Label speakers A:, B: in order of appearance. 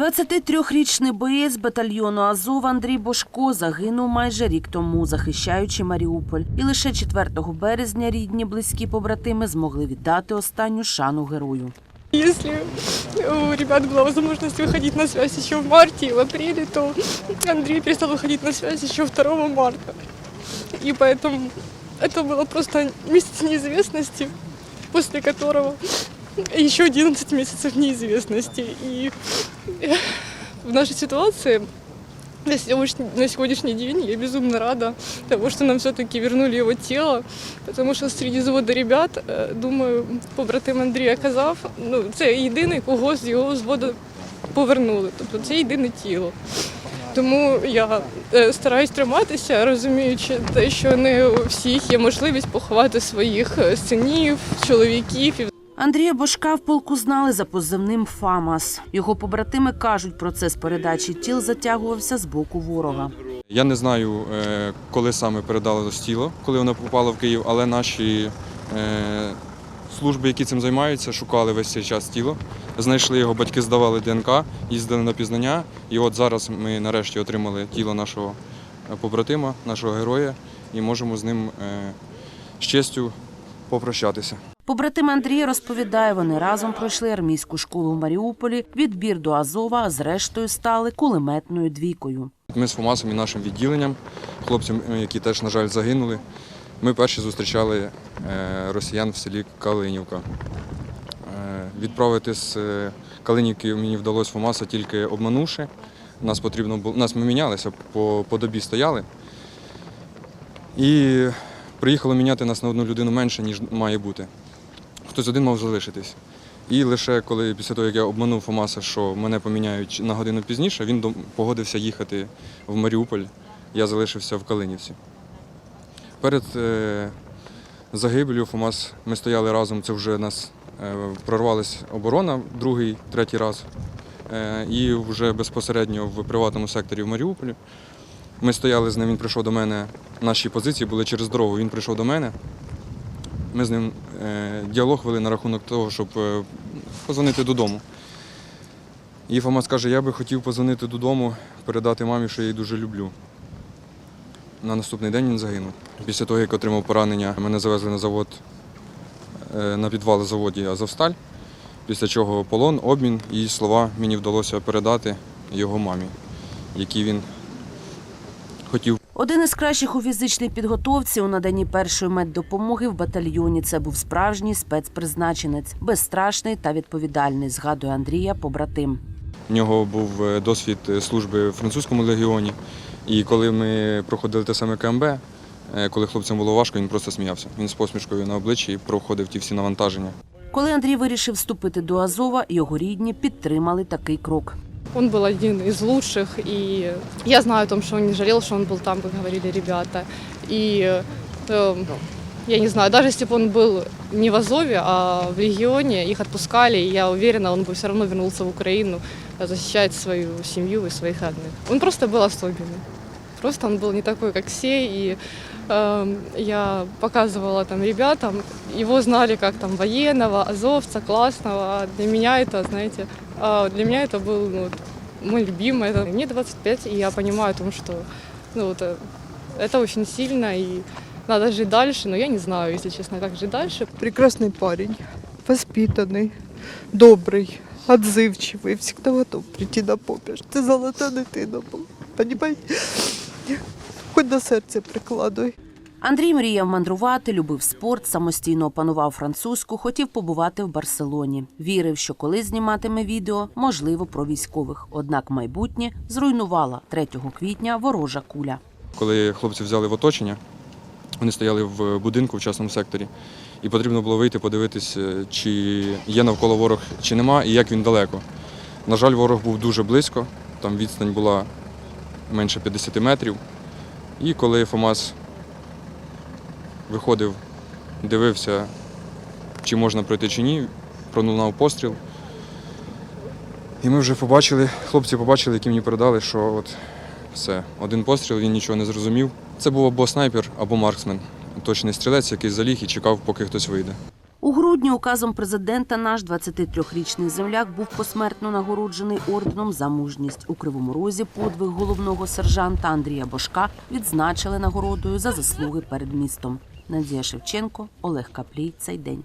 A: 23-річний боєць батальйону Азов Андрій Бошко загинув майже рік тому, захищаючи Маріуполь. І лише 4 березня рідні близькі побратими змогли віддати останню шану герою.
B: Если у ребят была возможность выходить на связь еще в марте и в апреле, то Андрей перестал выходить на связь еще 2 марта. И поэтому это было просто месяц неизвестности, после которого еще 11 месяцев неизвестности. И в нашей ситуации на сегодняшний, день я безумно рада того, что нам все-таки вернули его тело, потому що серед взводу ребят, е, думаю, побратим Андрія казав, ну це єдиний, кого з його взводу повернули. Тобто це єдине тіло. Тому я е, стараюсь триматися, розуміючи те, що не у всіх є можливість поховати своїх е, синів, чоловіків і
A: Андрія Бошка в полку знали за позивним ФАМАС. Його побратими кажуть, процес передачі тіл затягувався з боку ворога.
C: Я не знаю, е, коли саме передали тіло, коли воно попало в Київ, але наші е, служби, які цим займаються, шукали весь цей час тіло. Знайшли його, батьки здавали ДНК, їздили на пізнання. І от зараз ми нарешті отримали тіло нашого побратима, нашого героя, і можемо з ним е, з честю попрощатися.
A: Побратим Андрій розповідає, вони разом пройшли армійську школу в Маріуполі, відбір до Азова, а зрештою стали кулеметною двійкою.
C: Ми з ФОМАСом і нашим відділенням, хлопцям, які теж, на жаль, загинули, ми перші зустрічали е, росіян в селі Калинівка. Е, Відправити з е, Калинівки мені вдалося ФОМАСа тільки обманувши. Нас потрібно було, нас ми мінялися, по, по добі стояли. І приїхало міняти нас на одну людину менше, ніж має бути. Хтось один мав залишитись. І лише коли після того, як я обманув Фомаса, що мене поміняють на годину пізніше, він погодився їхати в Маріуполь. Я залишився в Калинівці. Перед е, загибелью Фомас ми стояли разом, це вже нас е, прорвалась оборона другий, третій раз. Е, і вже безпосередньо в приватному секторі в Маріуполі. Ми стояли з ним, він прийшов до мене. Наші позиції були через дорогу. Він прийшов до мене. Ми з ним е, діалог вели на рахунок того, щоб е, позвонити додому. І Фома скаже, я би хотів позвонити додому, передати мамі, що я її дуже люблю. На наступний день він загинув. Після того, як отримав поранення, мене завезли на завод, е, на підвал заводі Азовсталь, після чого полон, обмін і слова мені вдалося передати його мамі, які він хотів
A: Один із кращих у фізичній підготовці у наданні першої меддопомоги в батальйоні. Це був справжній спецпризначенець, безстрашний та відповідальний, згадує Андрія побратим.
C: У нього був е, досвід е, служби в французькому легіоні. І коли ми проходили те саме КМБ, е, коли хлопцям було важко, він просто сміявся. Він з посмішкою на обличчі проходив ті всі навантаження.
A: Коли Андрій вирішив вступити до Азова, його рідні підтримали такий крок.
B: Он был один из лучших, и я знаю о том, что он не жалел, что он был там, как говорили ребята. И э, я не знаю, даже если бы он был не в Азове, а в регионе, их отпускали, и я уверена, он бы все равно вернулся в Украину э, защищать свою семью и своих родных. Он просто был особенный. Просто он был не такой, как все, и э, я показывала там ребятам, его знали как там военного, азовца, классного. Для меня это, знаете, а для меня это был ну, мой любимый. Это, мне 25, и я понимаю о том, что ну, вот, э, это очень сильно, и надо жить дальше, но я не знаю, если честно, как жить дальше.
D: Прекрасный парень, воспитанный, добрый, отзывчивый, всегда готов прийти на помощь. Ти золота дитина була, понимаете? Хоч до серця прикладуй.
A: Андрій мріяв мандрувати, любив спорт, самостійно опанував французьку, хотів побувати в Барселоні. Вірив, що коли зніматиме відео, можливо, про військових. Однак майбутнє зруйнувала 3 квітня ворожа куля.
C: Коли хлопці взяли в оточення, вони стояли в будинку в частному секторі, і потрібно було вийти, подивитись, е, чи є навколо ворог, чи нема, і як він далеко. На жаль, ворог був дуже близько, там відстань була менше 50 метрів. І коли ФОМАС виходив, дивився, чи можна пройти чи ні, пролунав постріл. І ми вже побачили, хлопці побачили, які мені передали, що от все, один постріл, він нічого не зрозумів. Це був або снайпер, або марксмен. Точний стрілець, який заліг і чекав, поки хтось вийде.
A: У грудні указом президента наш 23-річний земляк був посмертно нагороджений орденом за мужність. У Кривому Розі подвиг головного сержанта Андрія Бошка відзначили нагородою за заслуги перед містом. Надія Шевченко, Олег Каплій. Цей день.